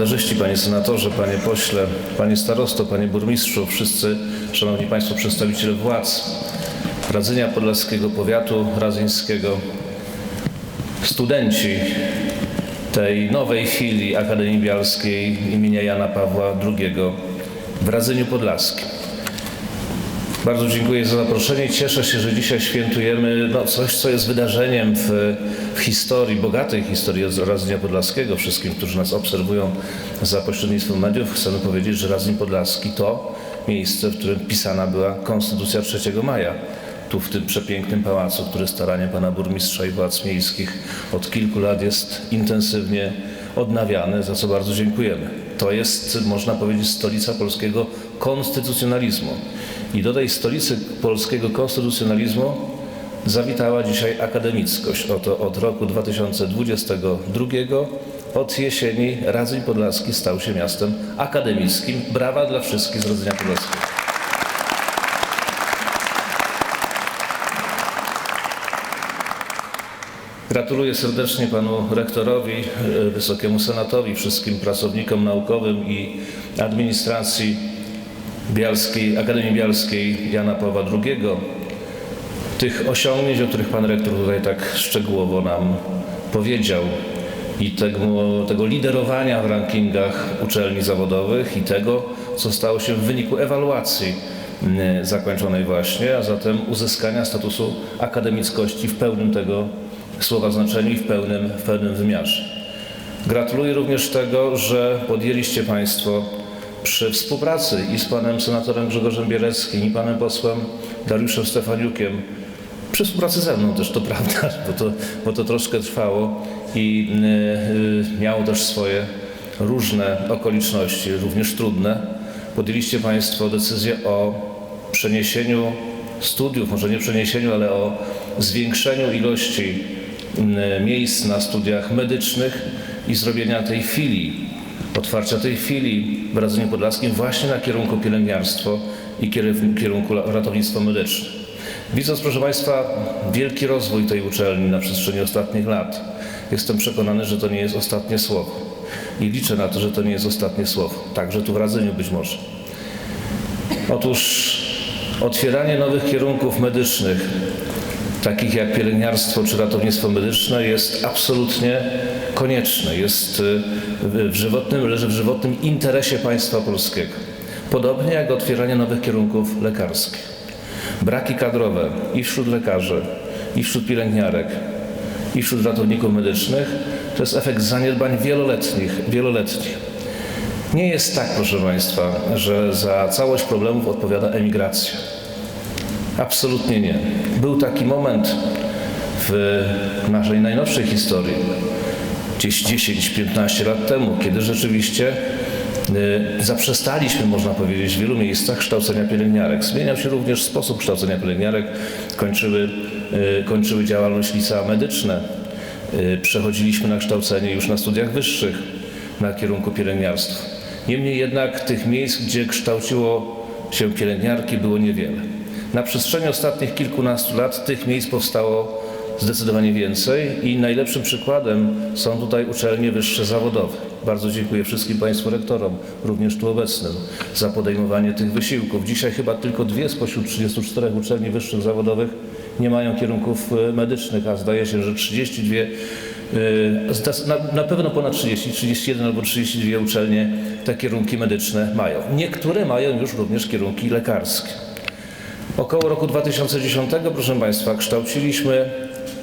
Parlamentarzyści, panie senatorze, panie pośle, panie starosto, panie burmistrzu, wszyscy szanowni państwo przedstawiciele władz Radzenia Podlaskiego Powiatu Radzyńskiego, studenci tej nowej filii Akademii Bialskiej imienia Jana Pawła II w Radzeniu Podlaskim. Bardzo dziękuję za zaproszenie. Cieszę się, że dzisiaj świętujemy no, coś, co jest wydarzeniem w, w historii, bogatej historii Radzenia Podlaskiego. Wszystkim, którzy nas obserwują za pośrednictwem mediów, chcemy powiedzieć, że Radzeń Podlaski to miejsce, w którym pisana była Konstytucja 3 maja. Tu w tym przepięknym pałacu, który staraniem pana burmistrza i władz miejskich od kilku lat jest intensywnie odnawiany, za co bardzo dziękujemy. To jest, można powiedzieć, stolica polskiego konstytucjonalizmu. I do tej stolicy polskiego konstytucjonalizmu zawitała dzisiaj akademickość. Oto od roku 2022, od jesieni Radzeń Podlaski stał się miastem akademickim. Brawa dla wszystkich z Radzenia Podlaskiego. Gratuluję serdecznie panu rektorowi, e, wysokiemu senatowi, wszystkim pracownikom naukowym i administracji Bialskiej, Akademii Bialskiej Jana Pawła II. Tych osiągnięć, o których pan rektor tutaj tak szczegółowo nam powiedział i tego, tego liderowania w rankingach uczelni zawodowych i tego, co stało się w wyniku ewaluacji mm, zakończonej właśnie, a zatem uzyskania statusu akademickości w pełnym tego słowa znaczeniu i w pełnym, w pełnym wymiarze. Gratuluję również tego, że podjęliście Państwo przy współpracy i z panem senatorem Grzegorzem Bieleckim i panem posłem Dariuszem Stefaniukiem, przy współpracy ze mną też to prawda, bo to, bo to troszkę trwało i y, y, miało też swoje różne okoliczności, również trudne. Podjęliście Państwo decyzję o przeniesieniu studiów, może nie przeniesieniu, ale o zwiększeniu ilości y, miejsc na studiach medycznych i zrobienia tej filii otwarcia tej chwili w Radzeniu Podlaskim właśnie na kierunku pielęgniarstwo i kieru- kierunku ratownictwo medyczne. Widząc, proszę Państwa, wielki rozwój tej uczelni na przestrzeni ostatnich lat, jestem przekonany, że to nie jest ostatnie słowo. I liczę na to, że to nie jest ostatnie słowo. Także tu w Radzeniu być może. Otóż otwieranie nowych kierunków medycznych, takich jak pielęgniarstwo czy ratownictwo medyczne, jest absolutnie konieczne, jest y, w żywotnym, leży w żywotnym interesie państwa polskiego. Podobnie jak otwieranie nowych kierunków lekarskich. Braki kadrowe i wśród lekarzy, i wśród pielęgniarek, i wśród ratowników medycznych to jest efekt zaniedbań wieloletnich, wieloletnich. Nie jest tak, proszę Państwa, że za całość problemów odpowiada emigracja. Absolutnie nie. Był taki moment w naszej najnowszej historii, gdzieś 10-15 lat temu, kiedy rzeczywiście y, zaprzestaliśmy, można powiedzieć, w wielu miejscach kształcenia pielęgniarek. Zmieniał się również sposób kształcenia pielęgniarek, kończyły, y, kończyły działalność licea medyczne, y, przechodziliśmy na kształcenie już na studiach wyższych na kierunku pielęgniarstwa. Niemniej jednak tych miejsc, gdzie kształciło się pielęgniarki było niewiele. Na przestrzeni ostatnich kilkunastu lat tych miejsc powstało zdecydowanie więcej i najlepszym przykładem są tutaj uczelnie wyższe zawodowe. Bardzo dziękuję wszystkim Państwu rektorom, również tu obecnym, za podejmowanie tych wysiłków. Dzisiaj chyba tylko dwie spośród 34 uczelni wyższych zawodowych nie mają kierunków e, medycznych, a zdaje się, że 32, e, na pewno ponad 30, 31 albo 32 uczelnie te kierunki medyczne mają. Niektóre mają już również kierunki lekarskie. Około roku 2010, proszę Państwa, kształciliśmy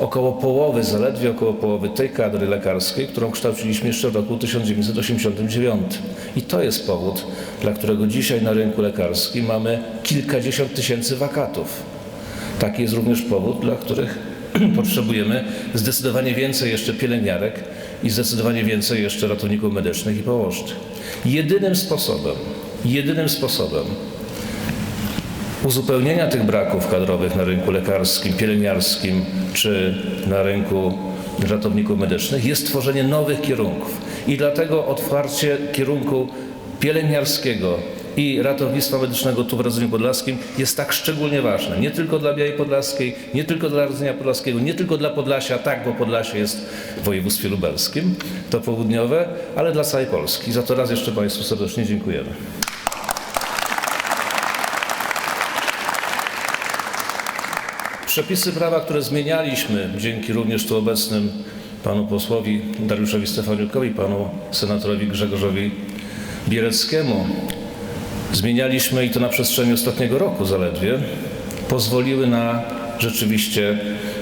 około połowy, zaledwie około połowy tej kadry lekarskiej, którą kształciliśmy jeszcze w roku 1989. I to jest powód, dla którego dzisiaj na rynku lekarskim mamy kilkadziesiąt tysięcy wakatów. Taki jest również powód, dla których potrzebujemy zdecydowanie więcej jeszcze pielęgniarek i zdecydowanie więcej jeszcze ratowników medycznych i położnych. Jedynym sposobem, jedynym sposobem uzupełnienia tych braków kadrowych na rynku lekarskim, pielęgniarskim czy na rynku ratowników medycznych jest tworzenie nowych kierunków. I dlatego otwarcie kierunku pielęgniarskiego i ratownictwa medycznego tu w Radzyniu Podlaskim jest tak szczególnie ważne. Nie tylko dla Białej Podlaskiej, nie tylko dla Radzynia Podlaskiego, nie tylko dla Podlasia, tak, bo Podlasie jest w województwie lubelskim, to południowe, ale dla całej Polski. Za to raz jeszcze Państwu serdecznie dziękujemy. Przepisy prawa, które zmienialiśmy dzięki również tu obecnym panu posłowi Dariuszowi Stefaniukowi, panu senatorowi Grzegorzowi Bieleckiemu, zmienialiśmy i to na przestrzeni ostatniego roku zaledwie, pozwoliły na rzeczywiście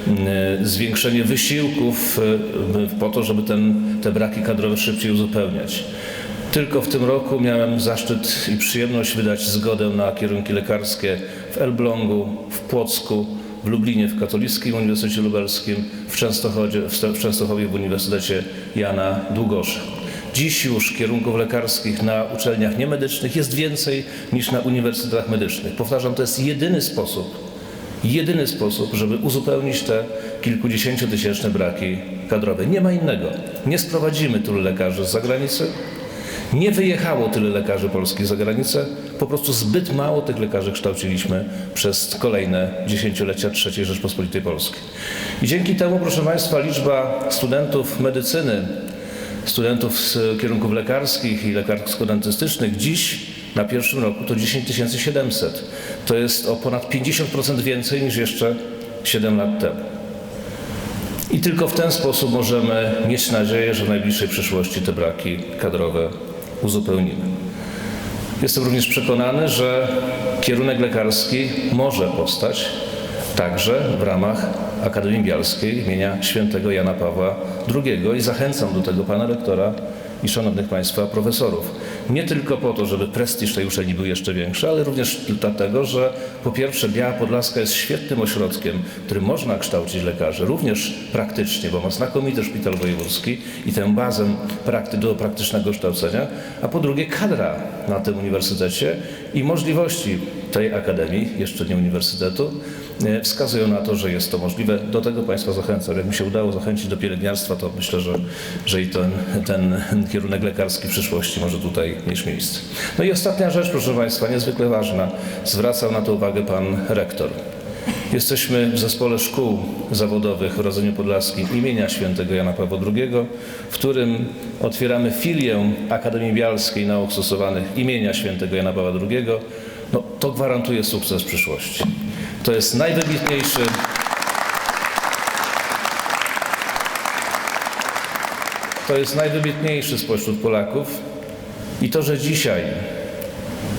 mm, zwiększenie wysiłków y, po to, żeby ten, te braki kadrowe szybciej uzupełniać. Tylko w tym roku miałem zaszczyt i przyjemność wydać zgodę na kierunki lekarskie w Elblągu, w Płocku, w Lublinie w Katolickim Uniwersytecie Lubelskim, w Częstochowie, w Częstochowie w Uniwersytecie Jana Długosze. Dziś już kierunków lekarskich na uczelniach niemedycznych jest więcej niż na uniwersytetach medycznych. Powtarzam, to jest jedyny sposób, jedyny sposób, żeby uzupełnić te kilkudziesięciotysięczne braki kadrowe. Nie ma innego. Nie sprowadzimy tylu lekarzy z zagranicy, nie wyjechało tyle lekarzy polskich za granicę, po prostu zbyt mało tych lekarzy kształciliśmy przez kolejne dziesięciolecia III Rzeczpospolitej Polskiej. I dzięki temu, proszę Państwa, liczba studentów medycyny, studentów z kierunków lekarskich i lekarsko-dentystycznych dziś na pierwszym roku to 10 700. To jest o ponad 50% więcej niż jeszcze 7 lat temu. I tylko w ten sposób możemy mieć nadzieję, że w najbliższej przyszłości te braki kadrowe uzupełnimy. Jestem również przekonany, że kierunek lekarski może powstać także w ramach Akademii Bialskiej imienia świętego Jana Pawła II i zachęcam do tego pana rektora i szanownych państwa profesorów. Nie tylko po to, żeby prestiż tej uczelni był jeszcze większy, ale również dlatego, że po pierwsze Biała Podlaska jest świetnym ośrodkiem, w którym można kształcić lekarzy, również praktycznie, bo ma znakomity szpital wojewódzki i tę bazę prakty do praktycznego kształcenia, a po drugie kadra na tym uniwersytecie i możliwości tej akademii, jeszcze nie uniwersytetu, e, wskazują na to, że jest to możliwe. Do tego Państwa zachęcam. Jak mi się udało zachęcić do pielęgniarstwa, to myślę, że, że i ten, ten kierunek lekarski w przyszłości może tutaj mieć miejsce. No i ostatnia rzecz, proszę Państwa, niezwykle ważna. Zwracał na to uwagę Pan Rektor. Jesteśmy w zespole szkół zawodowych w Rodzeniu Podlaskim imienia świętego Jana Pawła II, w którym otwieramy filię Akademii Bialskiej Nauk Stosowanych imienia świętego Jana Pawła II. No, to gwarantuje sukces w przyszłości. To jest najwybitniejszy To jest najwybitniejszy spośród Polaków i to, że dzisiaj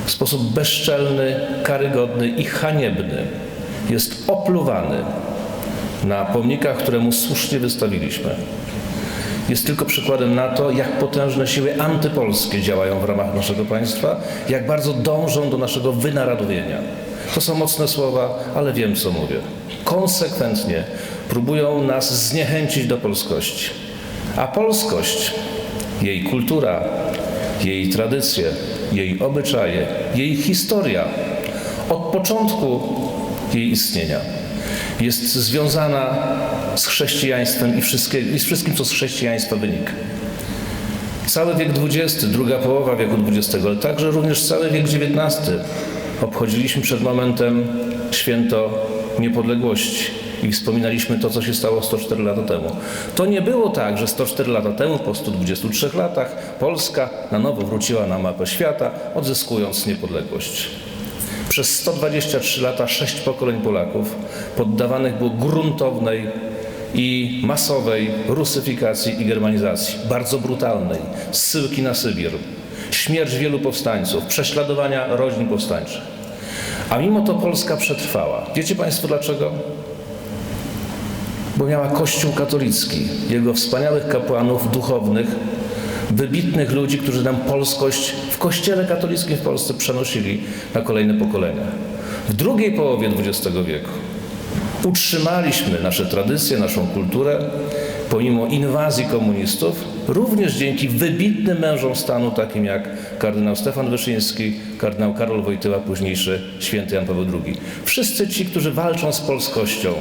w sposób bezczelny, karygodny i haniebny jest opluwany na pomnikach, które mu słusznie wystawiliśmy, jest tylko przykładem na to, jak potężne siły antypolskie działają w ramach naszego państwa, jak bardzo dążą do naszego wynarodowienia. To są mocne słowa, ale wiem, co mówię. Konsekwentnie próbują nas zniechęcić do polskości. A polskość, jej kultura, jej tradycje, jej obyczaje, jej historia od początku jej istnienia jest związana z chrześcijaństwem i, i z wszystkim, co z chrześcijaństwa wynika. Cały wiek XX, druga połowa wieku XX, ale także również cały wiek XIX obchodziliśmy przed momentem święto niepodległości i wspominaliśmy to, co się stało 104 lata temu. To nie było tak, że 104 lata temu, po 123 latach, Polska na nowo wróciła na mapę świata, odzyskując niepodległość. Przez 123 lata sześć pokoleń Polaków poddawanych było gruntownej i masowej rusyfikacji i germanizacji, bardzo brutalnej, zsyłki na Sybir, śmierć wielu powstańców, prześladowania rodzin powstańczych. A mimo to Polska przetrwała. Wiecie Państwo dlaczego? Bo miała Kościół katolicki, jego wspaniałych kapłanów duchownych, wybitnych ludzi, którzy nam polskość w Kościele katolickim w Polsce przenosili na kolejne pokolenia. W drugiej połowie XX wieku utrzymaliśmy nasze tradycje, naszą kulturę, pomimo inwazji komunistów, również dzięki wybitnym mężom stanu, takim jak kardynał Stefan Wyszyński, kardynał Karol Wojtyła, późniejszy święty Jan Paweł II. Wszyscy ci, którzy walczą z polskością,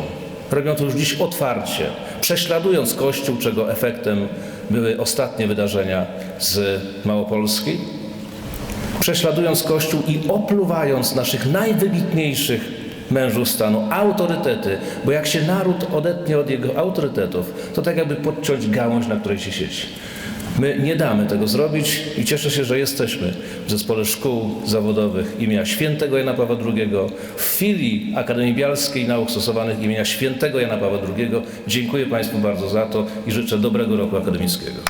robią to już dziś otwarcie, prześladując Kościół, czego efektem były ostatnie wydarzenia z Małopolski. prześladując Kościół i opluwając naszych najwybitniejszych mężów stanu, autorytety, bo jak się naród odetnie od jego autorytetów, to tak jakby podciąć gałąź, na której się siedzi. My nie damy tego zrobić i cieszę się, że jesteśmy w Zespole Szkół Zawodowych imienia Świętego Jana Pawła II, w filii Akademii Bialskiej Nauk Stosowanych imienia Świętego Jana Pawła II. Dziękuję Państwu bardzo za to i życzę dobrego roku akademickiego.